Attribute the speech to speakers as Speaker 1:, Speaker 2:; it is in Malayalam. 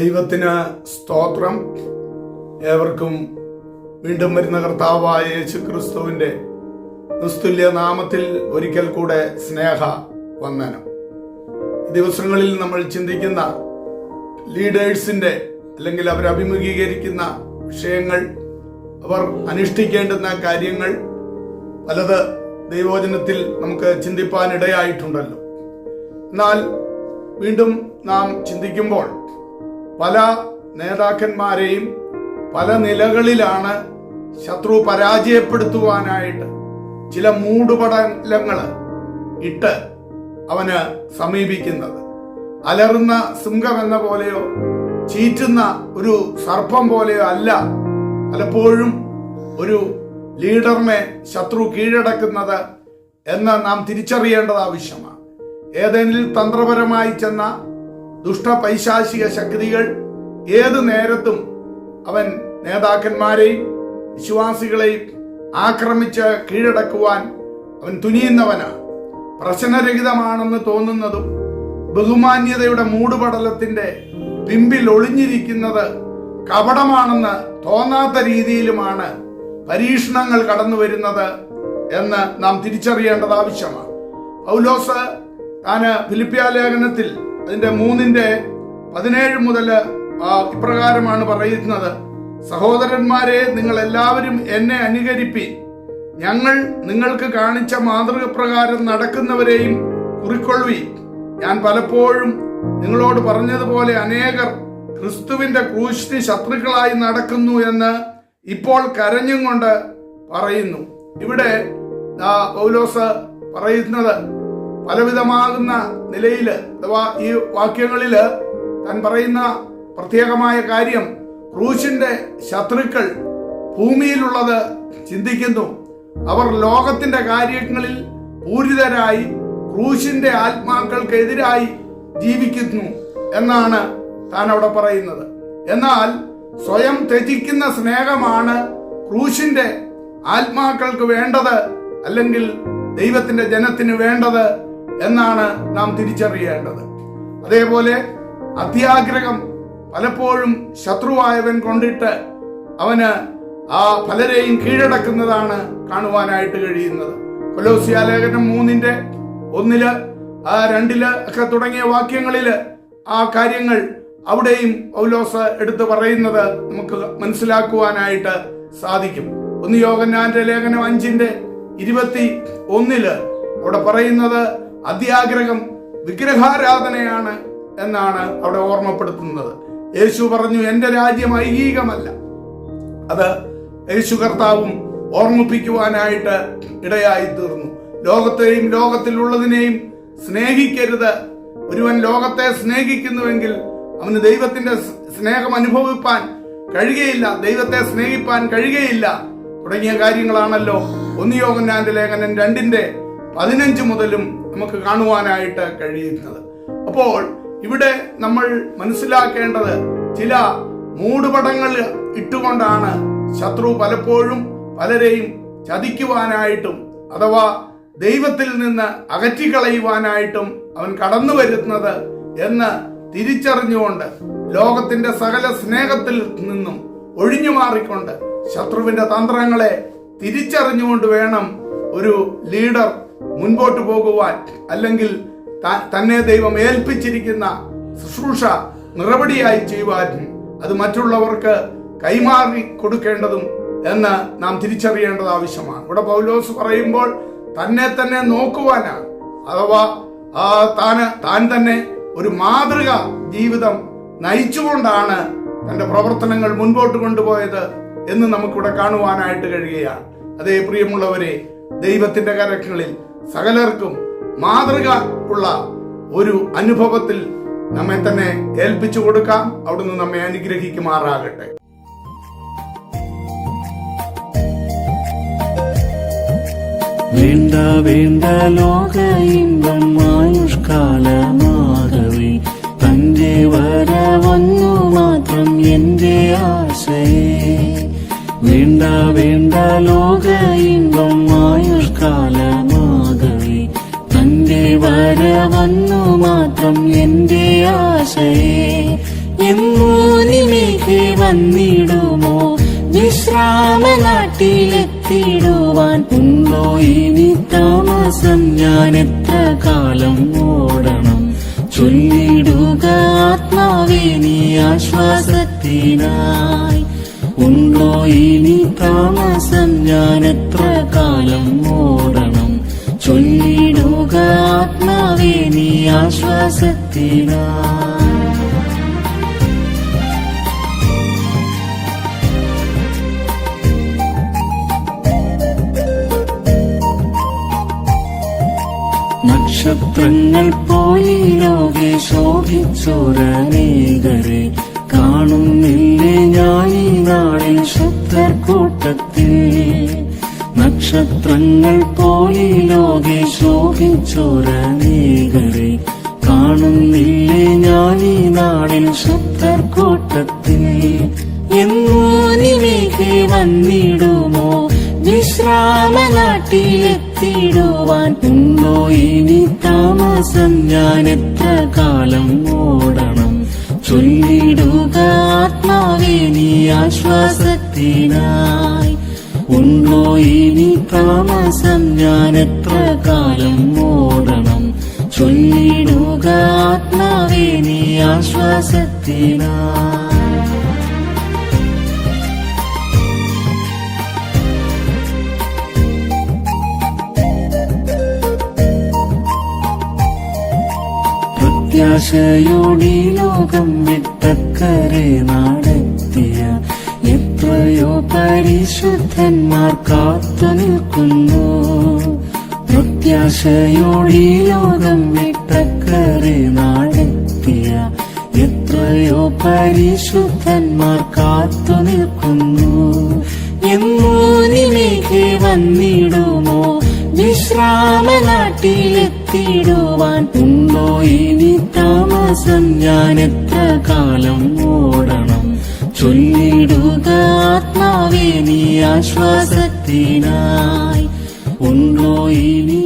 Speaker 1: ദൈവത്തിന് സ്തോത്രം ഏവർക്കും വീണ്ടും വരുന്ന കർത്താവായ യേശു ക്രിസ്തുവിന്റെ നിസ്തുല്യ നാമത്തിൽ ഒരിക്കൽ കൂടെ സ്നേഹ വന്ദനം ദിവസങ്ങളിൽ നമ്മൾ ചിന്തിക്കുന്ന ലീഡേഴ്സിൻ്റെ അല്ലെങ്കിൽ അവർ അഭിമുഖീകരിക്കുന്ന വിഷയങ്ങൾ അവർ അനുഷ്ഠിക്കേണ്ടുന്ന കാര്യങ്ങൾ പലത് ദൈവോചനത്തിൽ നമുക്ക് ചിന്തിപ്പാനിടയായിട്ടുണ്ടല്ലോ എന്നാൽ വീണ്ടും നാം ചിന്തിക്കുമ്പോൾ പല നേതാക്കന്മാരെയും പല നിലകളിലാണ് ശത്രു പരാജയപ്പെടുത്തുവാനായിട്ട് ചില മൂടുപടലങ്ങൾ ഇട്ട് അവന് സമീപിക്കുന്നത് അലറുന്ന സിംഹം എന്ന പോലെയോ ചീറ്റുന്ന ഒരു സർപ്പം പോലെയോ അല്ല പലപ്പോഴും ഒരു ലീഡറിനെ ശത്രു കീഴടക്കുന്നത് എന്ന് നാം തിരിച്ചറിയേണ്ടത് ആവശ്യമാണ് ഏതെങ്കിലും തന്ത്രപരമായി ചെന്ന ദുഷ്ടപൈശാചിക ശക്തികൾ ഏത് നേരത്തും അവൻ നേതാക്കന്മാരെയും വിശ്വാസികളെയും ആക്രമിച്ച് കീഴടക്കുവാൻ അവൻ തുനിയുന്നവനാണ് പ്രശ്നരഹിതമാണെന്ന് തോന്നുന്നതും ബഹുമാന്യതയുടെ മൂടുപടലത്തിന്റെ പിമ്പിൽ ഒളിഞ്ഞിരിക്കുന്നത് കപടമാണെന്ന് തോന്നാത്ത രീതിയിലുമാണ് പരീക്ഷണങ്ങൾ കടന്നു വരുന്നത് എന്ന് നാം തിരിച്ചറിയേണ്ടത് ആവശ്യമാണ് പൗലോസ് താന് ഫിലിപ്പിയ ലേഖനത്തിൽ അതിന്റെ മൂന്നിന്റെ പതിനേഴ് മുതൽ ഇപ്രകാരമാണ് പറയുന്നത് സഹോദരന്മാരെ നിങ്ങൾ എല്ലാവരും എന്നെ അനുകരിപ്പി ഞങ്ങൾ നിങ്ങൾക്ക് കാണിച്ച മാതൃക പ്രകാരം നടക്കുന്നവരെയും കുറിക്കൊള്ളി ഞാൻ പലപ്പോഴും നിങ്ങളോട് പറഞ്ഞതുപോലെ അനേകർ ക്രിസ്തുവിന്റെ ക്രൂശിന് ശത്രുക്കളായി നടക്കുന്നു എന്ന് ഇപ്പോൾ കരഞ്ഞും കൊണ്ട് പറയുന്നു ഇവിടെ പൗലോസ് പറയുന്നത് പലവിധമാകുന്ന നിലയിൽ അഥവാ ഈ വാക്യങ്ങളിൽ താൻ പറയുന്ന പ്രത്യേകമായ കാര്യം ക്രൂശിന്റെ ശത്രുക്കൾ ഭൂമിയിലുള്ളത് ചിന്തിക്കുന്നു അവർ ലോകത്തിന്റെ കാര്യങ്ങളിൽ പൂരിതരായി ക്രൂശിന്റെ ആത്മാക്കൾക്കെതിരായി ജീവിക്കുന്നു എന്നാണ് താൻ അവിടെ പറയുന്നത് എന്നാൽ സ്വയം ത്യജിക്കുന്ന സ്നേഹമാണ് ക്രൂശിന്റെ ആത്മാക്കൾക്ക് വേണ്ടത് അല്ലെങ്കിൽ ദൈവത്തിന്റെ ജനത്തിന് വേണ്ടത് എന്നാണ് നാം തിരിച്ചറിയേണ്ടത് അതേപോലെ അത്യാഗ്രഹം പലപ്പോഴും ശത്രുവായവൻ കൊണ്ടിട്ട് അവന് ആ പലരെയും കീഴടക്കുന്നതാണ് കാണുവാനായിട്ട് കഴിയുന്നത് കൊലോസിയാലേഖനം ലേഖനം മൂന്നിന്റെ ഒന്നില് ആ രണ്ടില് ഒക്കെ തുടങ്ങിയ വാക്യങ്ങളില് ആ കാര്യങ്ങൾ അവിടെയും പൗലോസ് എടുത്തു പറയുന്നത് നമുക്ക് മനസ്സിലാക്കുവാനായിട്ട് സാധിക്കും ഒന്ന് യോഗന്നാന്റെ ലേഖനം അഞ്ചിന്റെ ഇരുപത്തി ഒന്നില് അവിടെ പറയുന്നത് അത്യാഗ്രഹം വിഗ്രഹാരാധനയാണ് എന്നാണ് അവിടെ ഓർമ്മപ്പെടുത്തുന്നത് യേശു പറഞ്ഞു എൻ്റെ രാജ്യം ഐഹികമല്ല അത് യേശു കർത്താവും ഓർമ്മിപ്പിക്കുവാനായിട്ട് ഇടയായി തീർന്നു ലോകത്തെയും ലോകത്തിലുള്ളതിനെയും സ്നേഹിക്കരുത് ഒരുവൻ ലോകത്തെ സ്നേഹിക്കുന്നുവെങ്കിൽ അവന് ദൈവത്തിന്റെ സ്നേഹം അനുഭവിപ്പാൻ കഴിയുകയില്ല ദൈവത്തെ സ്നേഹിപ്പാൻ കഴിയുകയില്ല തുടങ്ങിയ കാര്യങ്ങളാണല്ലോ ഒന്ന് ഞാൻ ലേഖനം രണ്ടിന്റെ പതിനഞ്ച് മുതലും നമുക്ക് കാണുവാനായിട്ട് കഴിയുന്നത് അപ്പോൾ ഇവിടെ നമ്മൾ മനസ്സിലാക്കേണ്ടത് ചില മൂടുപടങ്ങൾ ഇട്ടുകൊണ്ടാണ് ശത്രു പലപ്പോഴും പലരെയും ചതിക്കുവാനായിട്ടും അഥവാ ദൈവത്തിൽ നിന്ന് അകറ്റിക്കളയുവാനായിട്ടും അവൻ കടന്നു വരുന്നത് എന്ന് തിരിച്ചറിഞ്ഞുകൊണ്ട് ലോകത്തിന്റെ സകല സ്നേഹത്തിൽ നിന്നും ഒഴിഞ്ഞു മാറിക്കൊണ്ട് ശത്രുവിന്റെ തന്ത്രങ്ങളെ തിരിച്ചറിഞ്ഞുകൊണ്ട് വേണം ഒരു ലീഡർ മുൻപോട്ട് പോകുവാൻ അല്ലെങ്കിൽ തന്നെ ദൈവം ഏൽപ്പിച്ചിരിക്കുന്ന ശുശ്രൂഷ നിറപടിയായി ചെയ്യുവാൻ അത് മറ്റുള്ളവർക്ക് കൈമാറി കൊടുക്കേണ്ടതും എന്ന് നാം തിരിച്ചറിയേണ്ടത് ആവശ്യമാണ് ഇവിടെ പൗലോസ് പറയുമ്പോൾ തന്നെ തന്നെ നോക്കുവാനാണ് അഥവാ താന് താൻ തന്നെ ഒരു മാതൃക ജീവിതം നയിച്ചുകൊണ്ടാണ് തന്റെ പ്രവർത്തനങ്ങൾ മുൻപോട്ട് കൊണ്ടുപോയത് എന്ന് നമുക്കിവിടെ കാണുവാനായിട്ട് കഴിയുകയാണ് അതേ പ്രിയമുള്ളവരെ ദൈവത്തിൻ്റെ കരങ്ങളിൽ സകലർക്കും മാതൃക ഉള്ള ഒരു അനുഭവത്തിൽ നമ്മെ തന്നെ ഏൽപ്പിച്ചു കൊടുക്കാം അവിടുന്ന് നമ്മെ അനുഗ്രഹിക്കുമാറാകട്ടെ വേണ്ട വേണ്ട ലോക ഇമ്പം ആയുഷ്കാലമാകവേ തന്റെ വരവന്നു മാത്രം എന്റെ ആശേ വേണ്ട വേണ്ട ലോക ഇമ്പം വരെ വന്നു മാത്രം എന്റെ ആശയെ എമ്മോ വന്നിടുമോ വിശ്രാമ നാട്ടിലെത്തിടുവാൻ ഉണ്ടോ ഇനി താമസം ഞാൻ എത്ര കാലം ഓടണം ചൊല്ലിടുക ആത്മാവേ ആശ്വാസത്തിനായി ഉണ്ടോ ഇനി താമസം ഞാൻ എത്ര കാലം ഓടണം கர்த்தாவே நீ ஆஸ்வாசத்தினா നക്ഷത്രങ്ങൾ പോലെ ലോകെ ശോഭിച്ചോരനേകരെ കാണുന്നില്ലേ ഞാൻ ഈ നാളിൽ ശുദ്ധർ കൂട്ടത്തിൽ നക്ഷത്രങ്ങൾ പോലെ ലോകെ ശോഭിച്ചൊരനേകരെ കാണുന്നില്ലേ ഞാൻ ഈ നാളിൽ ശുദ്ധർ കൂട്ടത്തിൽ എന്നോനിലേക്ക് വന്നിടുമോ എത്തിയിടുവാൻ എന്തോ ഇനി താമസം ഞാൻ എത്ര കാലം ഓടണം ചൊല്ലിടുക ആത്മാവേ നീ ആശ്വാസത്തിനായി ഉണ്ടോ ഇനി താമസം ഞാൻ എത്ര കാലം ഓടണം ചൊല്ലിടുക ആത്മാവേ നീ ആശ്വാസത്തിനാ പ്രത്യാശയോടി ലോകം വിട്ടക്കരെ നടത്തിയ എത്രയോ പരിശുദ്ധന്മാർ കാത്തു നിൽക്കുന്നു പ്രത്യാശയോടി ലോകം വിട്ടക്കറി നാടെത്തിയ എത്രയോ പരിശുദ്ധന്മാർ കാത്തു നിൽക്കുന്നു എന്നൂനിലേക്ക് വന്നിടുമോ വിശ്രാമനാട്ടിലെത്തിയിടുവാൻ ഉണ്ടോ ഇനി താമസം ഞാൻ എത്ര കാലം ഓടണം ചൊല്ലിടും நீ ஆஸ்வாசத்தினாய் உன்னோயினி